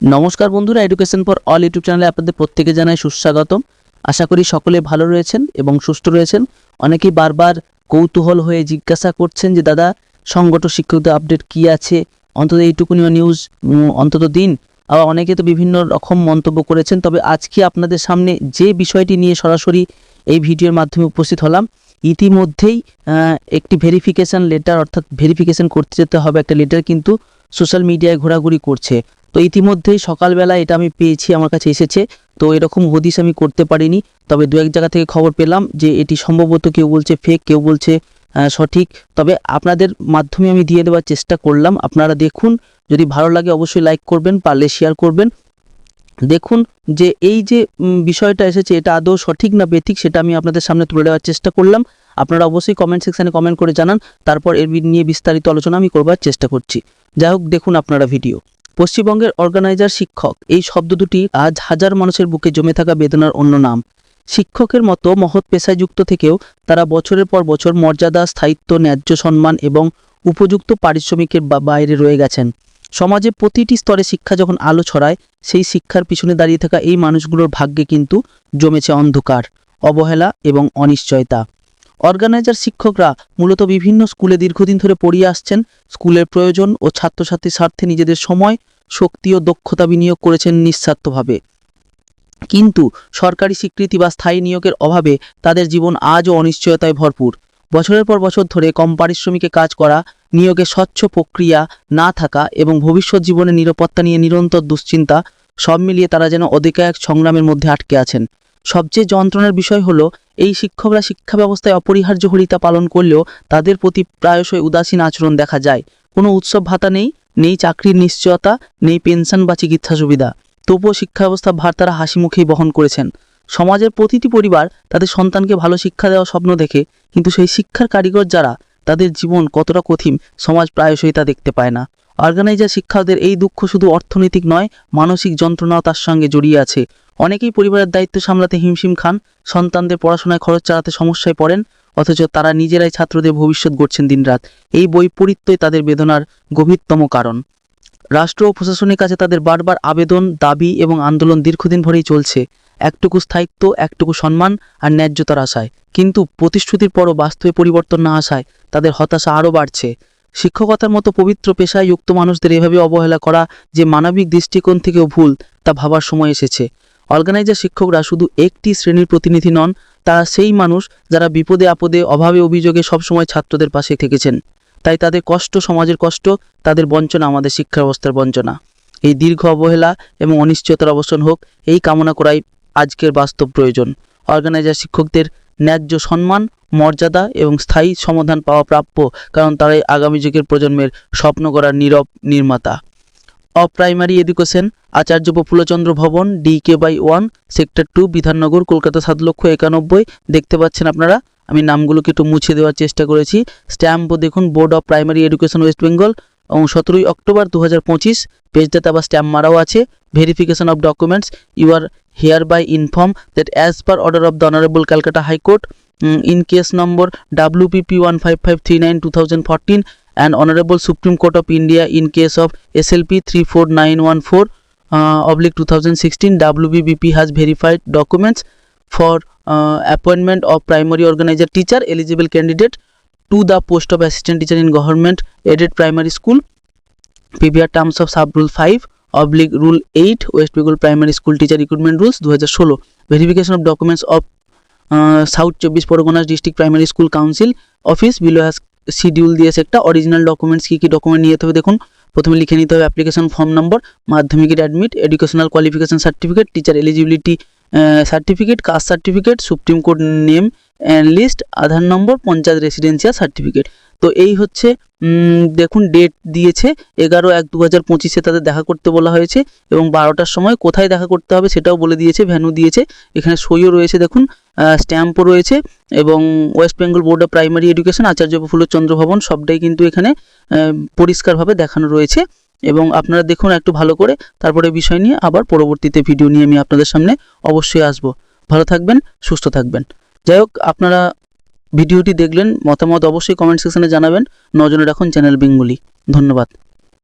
নমস্কার বন্ধুরা education for all YouTube চ্যানেলে আপনাদের প্রত্যেকে জানাই সুস্বাগতম। আশা করি সকলে ভালো রয়েছেন এবং সুস্থ রয়েছেন। অনেকেই বারবার কৌতূহল হয়ে জিজ্ঞাসা করছেন যে, দাদা সংগঠ শিক্ষকদের আপডেট কি আছে? অন্তত এইটুকুনিও নিউজ অন্তত দিন। আবার অনেকে তো বিভিন্ন রকম মন্তব্য করেছেন। তবে আজকে আপনাদের সামনে যে বিষয়টি নিয়ে সরাসরি এই ভিডিওর মাধ্যমে উপস্থিত হলাম, ইতিমধ্যেই একটি ভেরিফিকেশন লেটার অর্থাৎ ভেরিফিকেশান করতে যেতে হবে একটা লেটার কিন্তু সোশ্যাল মিডিয়ায় ঘোরাঘুরি করছে। তো ইতিমধ্যেই সকালবেলা এটা আমি পেয়েছি, আমার কাছে এসেছে। তো এরকম হদিস আমি করতে পারিনি। তবে দু এক জায়গা থেকে খবর পেলাম যে এটি সম্ভবত কেউ বলছে ফেক কেউ বলছে সঠিক। তবে আপনাদের মাধ্যমে আমি দিয়ে দেওয়ার চেষ্টা করলাম। আপনারা দেখুন, যদি ভালো লাগে অবশ্যই লাইক করবেন, পারলে শেয়ার করবেন। দেখুন যে এই যে বিষয়টা এসেছে, এটা আদৌ সঠিক না বেঠিক, সেটা আমি আপনাদের সামনে তুলে দেওয়ার চেষ্টা করলাম। আপনারা অবশ্যই কমেন্ট সেকশানে কমেন্ট করে জানান। তারপর এর নিয়ে বিস্তারিত আলোচনা আমি করবার চেষ্টা করছি। যাই হোক, দেখুন আপনারা ভিডিও পশ্চিমবঙ্গের অর্গানাইজার শিক্ষক। এই শব্দ দুটি আজ হাজার মানুষের বুকে জমে থাকা বেদনার অন্য নাম। শিক্ষকের মতো মহৎ পেশায় যুক্ত থেকেও তারা বছরের পর বছর মর্যাদা, স্থায়িত্ব, ন্যায্য সম্মান এবং উপযুক্ত পারিশ্রমিকের বাইরে রয়ে গেছেন। সমাজে প্রতিটি স্তরে শিক্ষা যখন আলো ছড়ায়, সেই শিক্ষার পিছনে দাঁড়িয়ে থাকা এই মানুষগুলোর ভাগ্যে কিন্তু জমেছে অন্ধকার, অবহেলা এবং অনিশ্চয়তা। অর্গানাইজার শিক্ষকরা মূলত বিভিন্ন স্কুলে দীর্ঘদিন ধরে পড়িয়ে আসছেন। স্কুলের প্রয়োজন ও ছাত্রছাত্রীর স্বার্থে নিজেদের সময়, শক্তি ও দক্ষতা বিনিয়োগ করেছেন নিঃস্বার্থভাবে। কিন্তু সরকারি স্বীকৃতি বা স্থায়ী নিয়োগের অভাবে তাদের জীবন আজও অনিশ্চয়তায় ভরপুর। বছরের পর বছর ধরে কম পারিশ্রমিকে কাজ করা, নিয়োগে স্বচ্ছ প্রক্রিয়া না থাকা এবং ভবিষ্যৎ জীবনের নিরাপত্তা নিয়ে নিরন্তর দুশ্চিন্তা, সব মিলিয়ে তারা যেন অধিকায়ক সংগ্রামের মধ্যে আটকে আছেন। সবচেয়ে যন্ত্রণার বিষয় হলো, এই শিক্ষকরা শিক্ষা ব্যবস্থায় অপরিহার্য ভূমিকা পালন করলেও তাদের প্রতি প্রায়শই উদাসীন আচরণ দেখা যায়। কোনো উৎসব ভাতা নেই নেই চাকরির নিশ্চয়তা, নেই পেনশন বা চিকিৎসা সুবিধা। তবুও শিক্ষা ব্যবস্থা ভার তারা হাসি মুখেই বহন করেছেন। সমাজের প্রতিটি পরিবার তাদের সন্তানকে ভালো শিক্ষা দেওয়ার স্বপ্ন দেখে, কিন্তু সেই শিক্ষার কারিগর যারা, তাদের জীবন কতটা কঠিন সমাজ প্রায়শই তা দেখতে পায় না। অর্গানাইজার শিক্ষকদের এই দুঃখ শুধু অর্থনৈতিক নয়, মানসিক যন্ত্রণাও তার সঙ্গে জড়িয়ে আছে। অনেকেই পরিবারের দায়িত্ব সামলাতে হিমশিম খান, সন্তানদের পড়াশোনায় খরচ চালাতে সমস্যায় পড়েন, অথচ তারা নিজেরাই ছাত্রদের ভবিষ্যৎ গড়ছেন দিনরাত। এই বৈপরীত্যই তাদের বেদনার গভীরতম কারণ। রাষ্ট্র ও প্রশাসনের কাছে তাদের বারবার আবেদন, দাবি এবং আন্দোলন দীর্ঘদিন ধরেই চলছে। একটুকু স্থায়িত্ব, একটুকু সম্মান আর ন্যায্যতার আশায়। কিন্তু প্রতিশ্রুতির পরও বাস্তবে পরিবর্তন না আসায় তাদের হতাশা আরও বাড়ছে। শিক্ষকতার মতো পবিত্র পেশায় যুক্ত মানুষদের এভাবে অবহেলা করা যে মানবিক দৃষ্টিকোণ থেকেও ভুল, তা ভাবার সময় এসেছে। অর্গানাইজার শিক্ষকরা শুধু একটি শ্রেণির প্রতিনিধি নন তারা সেই মানুষ যারা বিপদে আপদে, অভাবে অভিযোগে সবসময় ছাত্রদের পাশে থেকেছেন। তাই তাদের কষ্ট সমাজের কষ্ট, তাদের বঞ্চনা আমাদের শিক্ষা ব্যবস্থার বঞ্চনা। এই দীর্ঘ অবহেলা এবং অনিশ্চয়তার অবসান হোক, এই কামনা করাই আজকের বাস্তব প্রয়োজন। অর্গানাইজার শিক্ষকদের ন্যায্য সম্মান, মর্যাদা এবং স্থায়ী সমাধান পাওয়া প্রাপ্য, কারণ তারাই আগামী যুগের প্রজন্মের স্বপ্ন গড়ার নীরব নির্মাতা। Of primary education, Acharya Prafulla Chandra Bhavan, D K by one, sector two, Bidhannagar, Kolkata সাত লক্ষ একানব্বই। দেখতে পাচ্ছেন আপনারা, আমি নামগুলোকে একটু মুছে দেওয়ার চেষ্টা করেছি। স্ট্যাম্পও দেখুন, board of primary education West Bengal. এবং সতেরোই অক্টোবর দু হাজার পঁচিশ পেজডে বা স্ট্যাম্প মারাও আছে। Verification of documents you are hereby inform that as per order of the honourable Calcutta high court in case number WPP one five five three nine two thousand fourteen and honourable Supreme Court of India in case of S L P three four nine one four oblique two thousand sixteen W B BP has verified documents for appointment of primary organiser teacher eligible candidate to the post of assistant teacher in government aided primary school PVR terms of sub rule 5 oblique rule 8 West Bengal primary school teacher recruitment rules 2016 verification of documents of uh, South চব্বিশ Parganas district primary school council office below has schedule দিয়েছে একটা original documents কী কী document নিয়ে যেতে হবে দেখুন প্রথমে লিখে নিতে হবে অ্যাপ্লিকেশন ফর্ম নম্বর মাধ্যমিকের admit educational qualification certificate teacher eligibility certificate caste certificate supreme court name and list Aadhaar number, panchayat residential certificate তো এই হচ্ছে দেখুন ডেট দিয়েছে, এগারো এক দু হাজার পঁচিশে তাদের দেখা করতে বলা হয়েছে, এবং বারোটার সময় কোথায় দেখা করতে হবে সেটাও বলে দিয়েছে ভ্যানু দিয়েছে। এখানে সইও রয়েছে, দেখুন স্ট্যাম্পও রয়েছে, এবং West Bengal board of primary education Acharya Prafulla Chandra Bhavan, সবটাই কিন্তু এখানে পরিষ্কারভাবে দেখানো রয়েছে। এবং আপনারা দেখুন, একটু ভালো করে, তারপরে বিষয় নিয়ে আবার পরবর্তীতে ভিডিও নিয়ে আমি আপনাদের সামনে অবশ্যই আসব। ভালো থাকবেন, সুস্থ থাকবেন। যাই হোক আপনারা ভিডিওটি দেখলেন, মতামত অবশ্যই কমেন্ট সেকশনে জানাবেন। নজরে রাখুন চ্যানেল বেঙ্গুলি। ধন্যবাদ।